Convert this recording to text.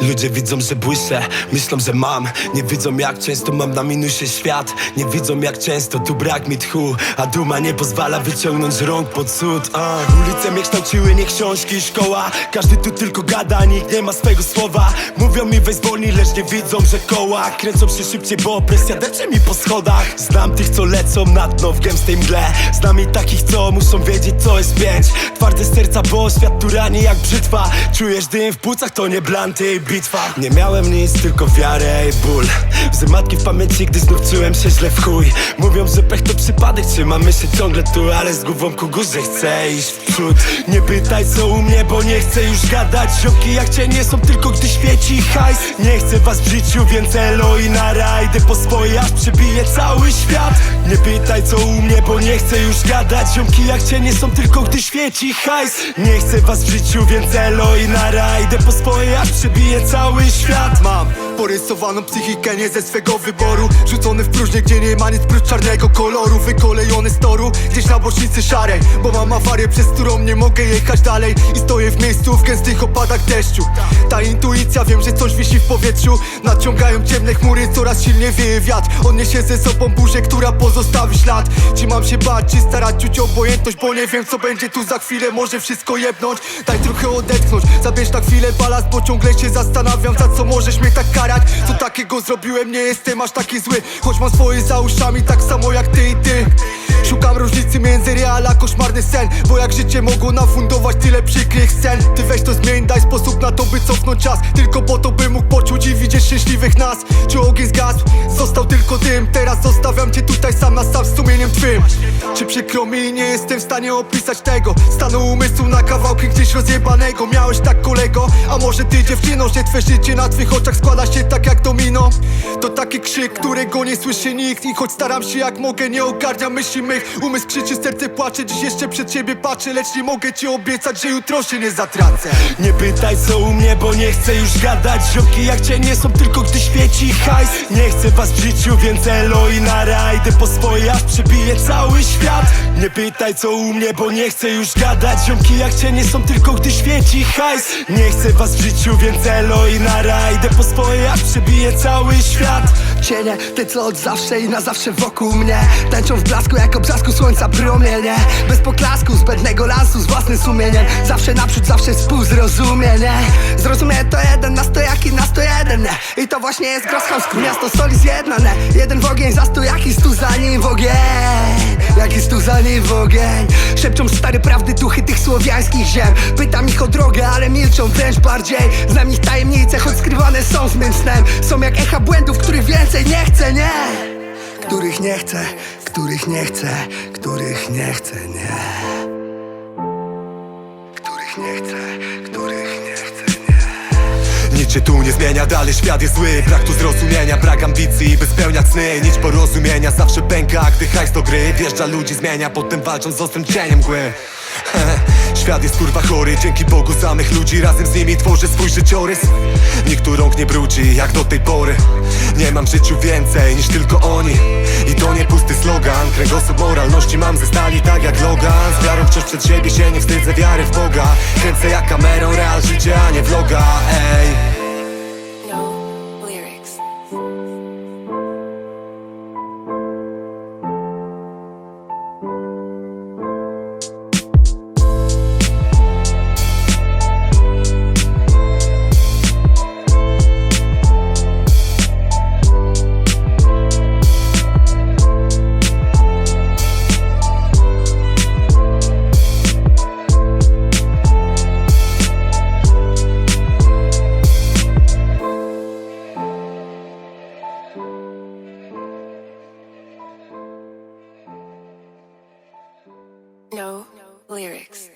Ludzie widzą, że błyszę, myślą, że mam. Nie widzą jak często mam na minusie świat. Nie widzą jak często tu brak mi tchu A duma nie pozwala wyciągnąć rąk pod cud a. Ulice mnie kształciły, nie książki i szkoła. Każdy tu tylko gada, nikt nie ma swego słowa. Mówią mi weź wolniej, lecz nie widzą, że koła Kręcą się szybciej, bo opresja depcze mi po schodach. Znam tych, co lecą na dno w gęstej mgle. Znam i takich, co muszą wiedzieć, co jest pięć. Twarde serca, bo świat tu rani jak brzytwa. Czujesz dym w płucach, to nie blanty bitwa. Nie miałem nic, tylko wiarę i ból. Łzy matki w pamięci, gdy znów czułem się źle w chuj. Mówią, że pech to przypadek, trzymamy się ciągle tu Ale z głową ku górze chcę iść w przód. Nie pytaj co u mnie, bo nie chcę już gadać. Ziomki jak cię nie są tylko gdy świeci hajs. Nie chcę was w życiu, więc elo i na rajdę po swoje aż przebije cały świat. Nie pytaj co u mnie, bo nie chcę już gadać. Ziomki jak cię nie są tylko gdy świeci hajs. Nie chcę was w życiu, więc elo i na rajdę po swoje aż przebije cały świat. Mam porysowaną psychikę nie ze swego wyboru. Rzucony w próżnię, gdzie nie ma nic prócz czarnego koloru. Wykolejony z toru, gdzieś na bocznicy szarej. Bo mam awarię, przez którą nie mogę jechać dalej. I stoję w miejscu w gęstych opadach deszczu. Ta intuicja, wiem, że coś wisi w powietrzu. Nadciągają ciemne chmury, coraz silniej wieje wiatr. On niesie ze sobą burzę, która pozostawi ślad. Czy mam się bać, czy starać czuć obojętność Bo nie wiem, co będzie tu za chwilę, może wszystko jebnąć. Daj trochę odetchnąć, zabierz na chwilę balast Bo ciągle się zastanawiam, za co możesz mnie tak karać. Co takiego zrobiłem, nie jestem aż taki zły. Choć mam swoje za uszami, tak samo jak ty i ty Szukam różnicy między real a koszmarny sen Bo jak życie mogło nafundować tyle przykrych scen Ty weź to zmień, daj sposób na to, by cofnąć czas Tylko po to, by mógł poczuć i widzieć szczęśliwych nas Czy ogień zgasł? Został tylko dym Teraz zostawiam cię tutaj sam na sam z sumieniem twym. Czy przykro mi, nie jestem w stanie opisać tego Stanu umysłu na kawałki gdzieś rozjebanego. Miałeś tak kolego, a może ty dziewczyno Że twe życie na twych oczach składa się tak jak domino To taki krzyk, którego nie słyszy nikt. I choć staram się jak mogę, nie ogarniam myśli mych. Umysł krzyczy, serce płacze, dziś jeszcze przed siebie patrzę. Lecz nie mogę ci obiecać, że jutro się nie zatracę. Nie pytaj co u mnie, bo nie chcę już gadać. Ziomki jak cię nie są tylko gdy świeci hajs. Nie chcę was w życiu, więc elo i na rajdę po swoje aż przebije cały świat. Nie pytaj co u mnie, bo nie chcę już gadać. Ziomki jak cię nie są tylko gdy świeci hajs. Nie chcę was w życiu, więc elo i na rajdę po swoje aż przebije cały świat Cienie, te co od zawsze i na zawsze wokół mnie. Tańczą w blasku jak obrzasku słońca promienie Bez poklasku, zbędnego lansu z własnym sumieniem. Zawsze naprzód, zawsze współzrozumienie Zrozumie to jeden na stojaki, na sto jeden nie? I to właśnie jest Groschausku, miasto soli zjednane Jeden w ogień, za stu jaki stu za nim w ogień. Jaki stu za nim w ogień. Szepczą stare prawdy duchy tych słowiańskich ziem. Pytam ich o drogę, ale milczą wręcz bardziej. Znam ich tajemnice, choć skrywane są z mym snem. Są jak echa błędów, których więcej nie chcę, nie. Których nie chcę, których nie chcę, których nie chcę, nie. Których nie chcę, których nie chcę, nie. Nic się tu nie zmienia, dalej świat jest zły. Brak tu zrozumienia, brak ambicji, by spełniać sny. Nic porozumienia, zawsze pęka, gdy hajs do gry. Wjeżdża ludzi, zmienia, potem walczą z ostrym cieniem mgły Świat jest kurwa chory, dzięki Bogu samych ludzi Razem z nimi tworzę swój życiorys. Nikt tu rąk nie brudzi, jak do tej pory. Nie mam w życiu więcej niż tylko oni. I to nie pusty slogan. Kręgosłup moralności mam ze stali tak jak Logan. Z wiarą wciąż przed siebie się nie wstydzę wiary w Boga. Kręcę jak kamerą real życie, a nie vloga, ej No lyrics.